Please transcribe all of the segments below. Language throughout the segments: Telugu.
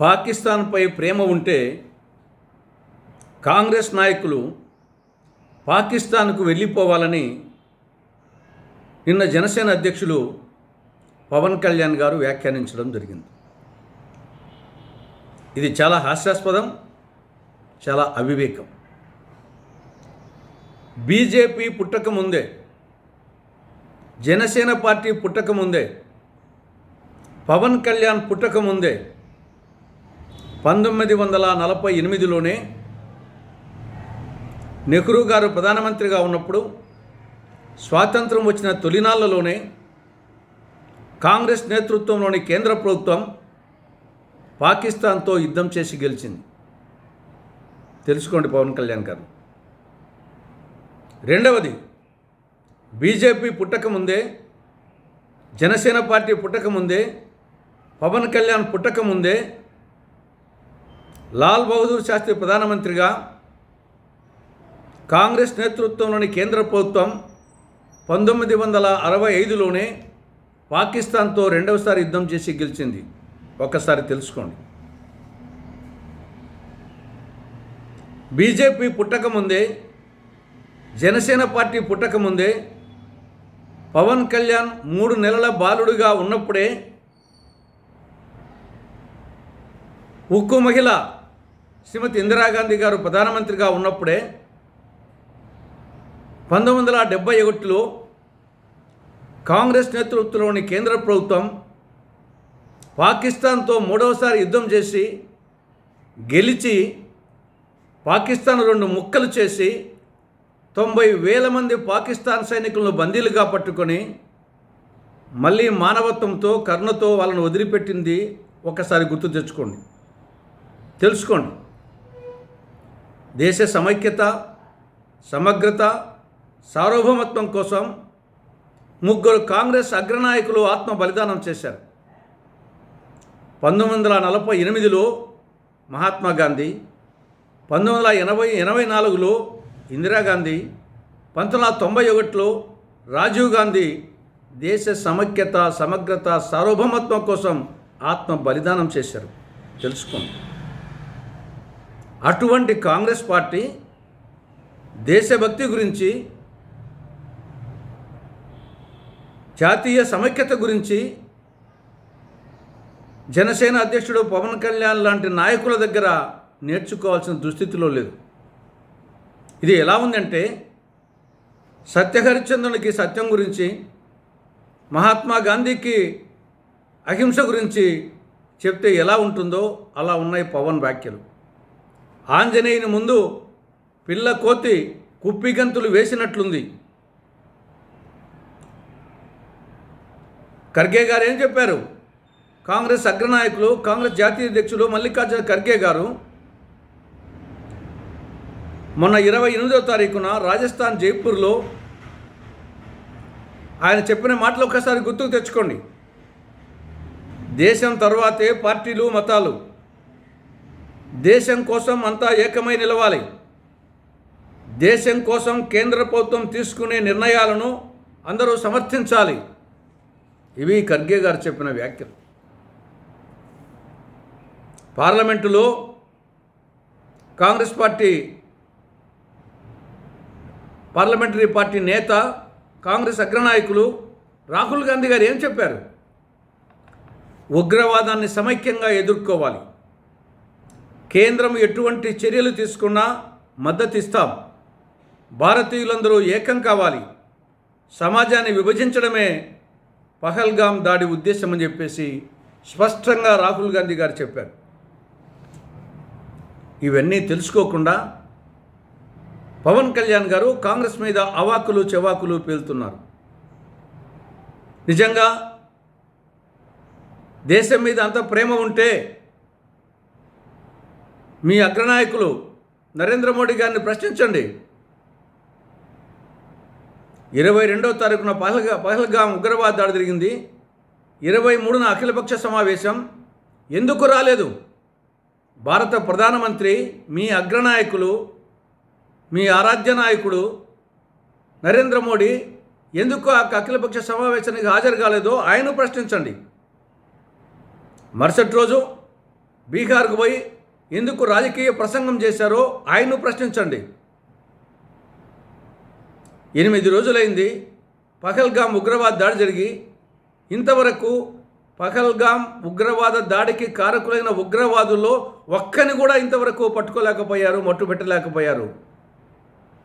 పాకిస్తాన్పై ప్రేమ ఉంటే కాంగ్రెస్ నాయకులు పాకిస్తాన్కు వెళ్ళిపోవాలని నిన్న జనసేన అధ్యక్షులు పవన్ కళ్యాణ్ గారు వ్యాఖ్యానించడం జరిగింది. ఇది చాలా హాస్యాస్పదం చాలా అవివేకం. బీజేపీ పుట్టకముందే జనసేన పార్టీ పుట్టకముందే పవన్ కళ్యాణ్ పుట్టకముందే పంతొమ్మిది వందల నలభై ఎనిమిదిలోనే నెహ్రూ గారు ప్రధానమంత్రిగా ఉన్నప్పుడు స్వాతంత్రం వచ్చిన తొలినాళ్ళలోనే కాంగ్రెస్ నేతృత్వంలోని కేంద్ర ప్రభుత్వం పాకిస్తాన్తో యుద్ధం చేసి గెలిచింది. తెలుసుకోండి పవన్ కళ్యాణ్ గారు. రెండవది బీజేపీ పుట్టకముందే జనసేన పార్టీ పుట్టకముందే పవన్ కళ్యాణ్ పుట్టకముందే లాల్ బహదూర్ శాస్త్రి ప్రధానమంత్రిగా కాంగ్రెస్ నేతృత్వంలోని కేంద్ర ప్రభుత్వం పంతొమ్మిది వందల అరవై ఐదులోనే పాకిస్తాన్తో రెండవసారి యుద్ధం చేసి గెలిచింది. ఒక్కసారి తెలుసుకోండి. బీజేపీ పుట్టకముందే జనసేన పార్టీ పుట్టకముందే పవన్ కళ్యాణ్ మూడు నెలల బాలుడుగా ఉన్నప్పుడే ఉక్కు మహిళ శ్రీమతి ఇందిరాగాంధీ గారు ప్రధానమంత్రిగా ఉన్నప్పుడే పంతొమ్మిది వందల డెబ్బై ఒకటిలో కాంగ్రెస్ నేతృత్వంలోని కేంద్ర ప్రభుత్వం పాకిస్తాన్తో మూడవసారి యుద్ధం చేసి గెలిచి పాకిస్తాన్ రెండు ముక్కలు చేసి తొంభై వేల మంది పాకిస్తాన్ సైనికులను బందీలుగా పట్టుకొని మళ్ళీ మానవత్వంతో కరుణతో వాళ్ళని వదిలిపెట్టింది ఒకసారి గుర్తు తెచ్చుకోండి. తెలుసుకోండి. దేశ సమైక్యత సమగ్రత సార్వభౌమత్వం కోసం ముగ్గురు కాంగ్రెస్ అగ్రనాయకులు ఆత్మ బలిదానం చేశారు. పంతొమ్మిది వందల నలభై ఎనిమిదిలో మహాత్మా గాంధీ పంతొమ్మిది వందల ఎనభై ఎనభై నాలుగులో ఇందిరాగాంధీ పంతొమ్మిది వందల తొంభై ఒకటిలో రాజీవ్ గాంధీ దేశ సమైక్యత సమగ్రత సార్వభౌమత్వం కోసం ఆత్మ బలిదానం చేశారు. తెలుసుకోండి. అటువంటి కాంగ్రెస్ పార్టీ దేశభక్తి గురించి జాతీయ సమైక్యత గురించి జనసేన అధ్యక్షుడు పవన్ కళ్యాణ్ లాంటి నాయకుల దగ్గర నేర్చుకోవాల్సిన దుస్థితిలో లేదు. ఇది ఎలా ఉందంటే సత్యహరిశ్చంద్రునికి సత్యం గురించి మహాత్మా గాంధీకి అహింస గురించి చెప్తే ఎలా ఉంటుందో అలా ఉన్నాయి పవన్ వ్యాఖ్యలు. ఆంజనేయుని ముందు పిల్ల కోతి కుప్పిగంతులు వేసినట్లుంది. ఖర్గే గారు ఏం చెప్పారు? కాంగ్రెస్ అగ్రనాయకులు కాంగ్రెస్ జాతీయ అధ్యక్షులు మల్లికార్జున ఖర్గే గారు మొన్న ఇరవై ఎనిమిదో తారీఖున రాజస్థాన్ జైపూర్లో ఆయన చెప్పిన మాటలు ఒక్కసారి గుర్తుకు తెచ్చుకోండి. దేశం తర్వాతే పార్టీలు మతాలు. దేశం కోసం అంతా ఏకమై నిలవాలి. దేశం కోసం కేంద్ర ప్రభుత్వం తీసుకునే నిర్ణయాలను అందరూ సమర్థించాలి. ఇవి ఖర్గే గారు చెప్పిన వ్యాఖ్యలు. పార్లమెంటులో కాంగ్రెస్ పార్టీ పార్లమెంటరీ పార్టీ నేత కాంగ్రెస్ అగ్రనాయకులు రాహుల్ గాంధీ గారు ఏం చెప్పారు? ఉగ్రవాదాన్ని సమైక్యంగా ఎదుర్కోవాలి. కేంద్రం ఎటువంటి చర్యలు తీసుకున్నా మద్దతు ఇస్తాం భారతీయులందరూ ఏకం కావాలి. సమాజాన్ని విభజించడమే పహల్గాం దాడి ఉద్దేశం అని చెప్పేసి స్పష్టంగా రాహుల్ గాంధీ గారు చెప్పారు. ఇవన్నీ తెలుసుకోకుండా పవన్ కళ్యాణ్ గారు కాంగ్రెస్ మీద అవాకులు చెవాకులు పేలుతున్నారు. నిజంగా దేశం మీద అంత ప్రేమ ఉంటే మీ అగ్రనాయకులు నరేంద్ర మోడీ గారిని ప్రశ్నించండి. ఇరవై రెండవ తారీఖున పహల్గా పహల్గాం ఉగ్రవాద దాడి జరిగింది. ఇరవై మూడున అఖిలపక్ష సమావేశం. ఎందుకు రాలేదు? భారత ప్రధానమంత్రి మీ అగ్రనాయకులు మీ ఆరాధ్య నాయకుడు నరేంద్ర మోడీ ఎందుకు ఆ అఖిలపక్ష సమావేశానికి హాజరు కాలేదో ఆయన ప్రశ్నించండి. మరుసటి రోజు బీహార్కు పోయి ఎందుకు రాజకీయ ప్రసంగం చేశారో ఆయన్ను ప్రశ్నించండి. ఎనిమిది రోజులైంది పహల్గామ్ ఉగ్రవాద దాడి జరిగి ఇంతవరకు పహల్గామ్ ఉగ్రవాద దాడికి కారకులైన ఉగ్రవాదుల్లో ఒక్కని కూడా ఇంతవరకు పట్టుకోలేకపోయారు మట్టుబెట్టలేకపోయారు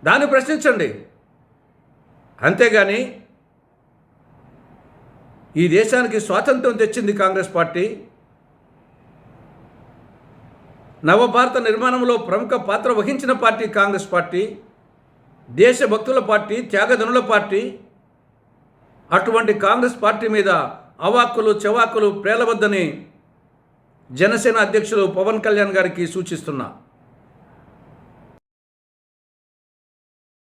దాన్ని ప్రశ్నించండి. అంతేగాని ఈ దేశానికి స్వాతంత్రం తెచ్చింది కాంగ్రెస్ పార్టీ నవభారత నిర్మాణంలో ప్రముఖ పాత్ర వహించిన పార్టీ కాంగ్రెస్ పార్టీ దేశభక్తుల పార్టీ త్యాగధనుల పార్టీ. అటువంటి కాంగ్రెస్ పార్టీ మీద అవాక్కులు చెవాకులు ప్రేలవద్దని జనసేన అధ్యక్షులు పవన్ కళ్యాణ్ గారికి సూచిస్తున్నా.